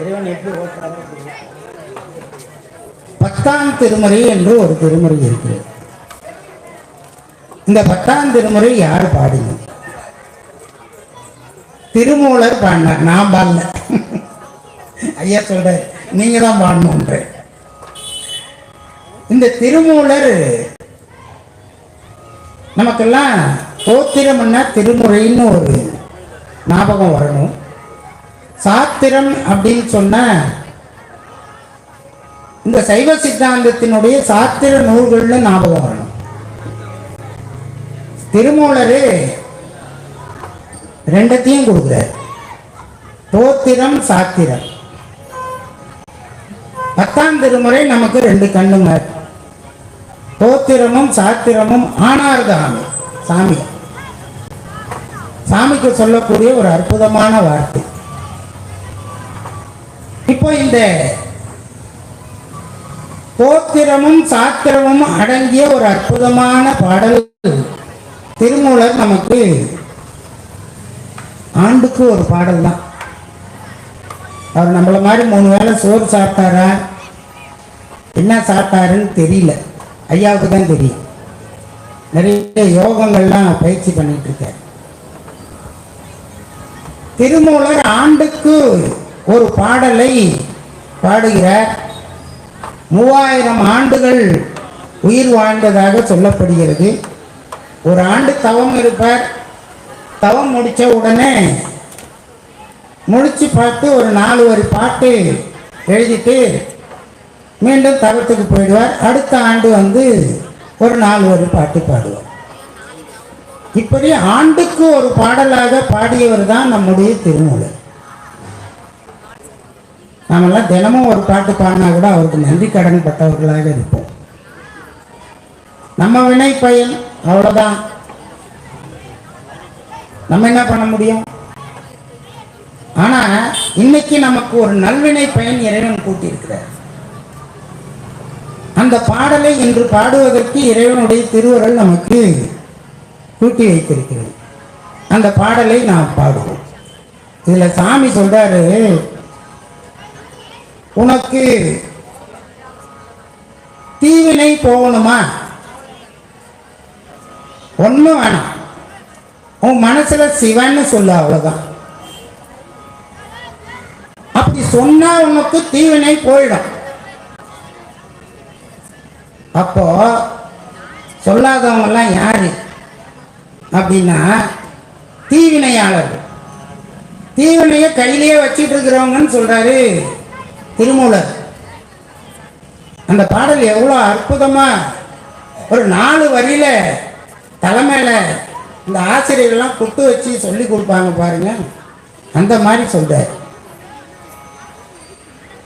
இறைவன் எப்படி பத்தாம் திருமுறை என்று ஒரு திருமுறை இருக்கிறது. இந்த பத்தாம் திருமுறை யார் பாடுங்க திருமூலர் பாடினார். நான் பாடல. ஐயா சொல்ற நீங்க தான் பாடணுன்ற இந்த திருமூலர் நமக்கெல்லாம் தோத்திரம்னா திருமுறைன்னு ஒரு ஞாபகம் வரணும். சாத்திரம் அப்படின்னு சொன்ன இந்த சைவ சித்தாந்தத்தினுடைய சாத்திர நூல்கள்னு ஞாபகம் வரணும். திருமூலரு ரெண்டத்தையும் கொடுக்குறார். தோத்திரம் சாத்திரம். பத்தாம் திருமுறை நமக்கு ரெண்டு கண்ணுங்க. தோத்திரமும் சாத்திரமும் ஆனார்தாமி சாமி சாமிக்கு சொல்லக்கூடிய ஒரு அற்புதமான வார்த்தை. இப்போ இந்த கோத்திரமும் சாத்திரமும் அடங்கிய ஒரு அற்புதமான பாடல் திருமூலர் நமக்கு ஆண்டுக்கு ஒரு பாடல் தான். அவர் நம்மள மாதிரி மூணு வேளை சோறு சாப்பிட்டாரா? என்ன சாப்பிட்டாருன்னு தெரியல. ஐயாவுக்கு தான் தெரியும். நிறைய யோகங்கள்லாம் பயிற்சி பண்ணிட்டு இருக்கார். திருமூலர் ஆண்டுக்கு ஒரு பாடலை பாடுகிறார். மூவாயிரம் ஆண்டுகள் உயிர் வாழ்ந்ததாக சொல்லப்படுகிறது. ஒரு ஆண்டு தவம் இருப்பார். தவம் முடித்த உடனே முடித்து பார்த்து ஒரு நாலு வரி பாட்டு எழுதிட்டு மீண்டும் தவத்துக்கு போயிடுவார். அடுத்த ஆண்டு வந்து ஒரு நாலு வரி பாட்டு பாடுவார். இப்படி ஆண்டுக்கு ஒரு பாடலாக பாடியவர் தான் நம்முடைய திருமூலர். நாமெல்லாம் தினமும் ஒரு பாட்டு பாடினா கூட அவருக்கு நன்றி கடன் பட்டவர்களாக இருப்போம். நம்ம வினை பயன் அவ்வளோதான் நம்ம என்ன பண்ண முடியும்? ஆனால் இன்னைக்கு நமக்கு ஒரு நல்வினை பயன் இறைவன் கூட்டியிருக்கிறார். அந்த பாடலை இன்று பாடுவதற்கு இறைவனுடைய திருவுரல் நமக்கு கூட்டி வைத்திருக்கிறது அந்த பாடலை நாம் பாடுவோம். இதுல சாமி சொல்றாரு உனக்கு தீவினை போகணுமா? ஒன்றும் வேணாம். உன் மனசுல சிவன்னு சொல்ல அவ்வளவுதான். அப்படி சொன்னா உனக்கு தீவினை போயிடும். அப்போ சொல்லாதவங்க எல்லாம் யாரு? அப்படின்னா தீவினையாளர். தீவினையை கையிலேயே வச்சிட்டு இருக்கிறவங்கன்னு சொல்றாரு திருமூலர். அந்த பாடல் எவ்வளோ அற்புதமா. ஒரு நாலு வரியில தலைமையில இந்த ஆசிரியர்கள்லாம் குட்டு வச்சு சொல்லி கொடுப்பாங்க பாருங்க. அந்த மாதிரி சொல்றாரு.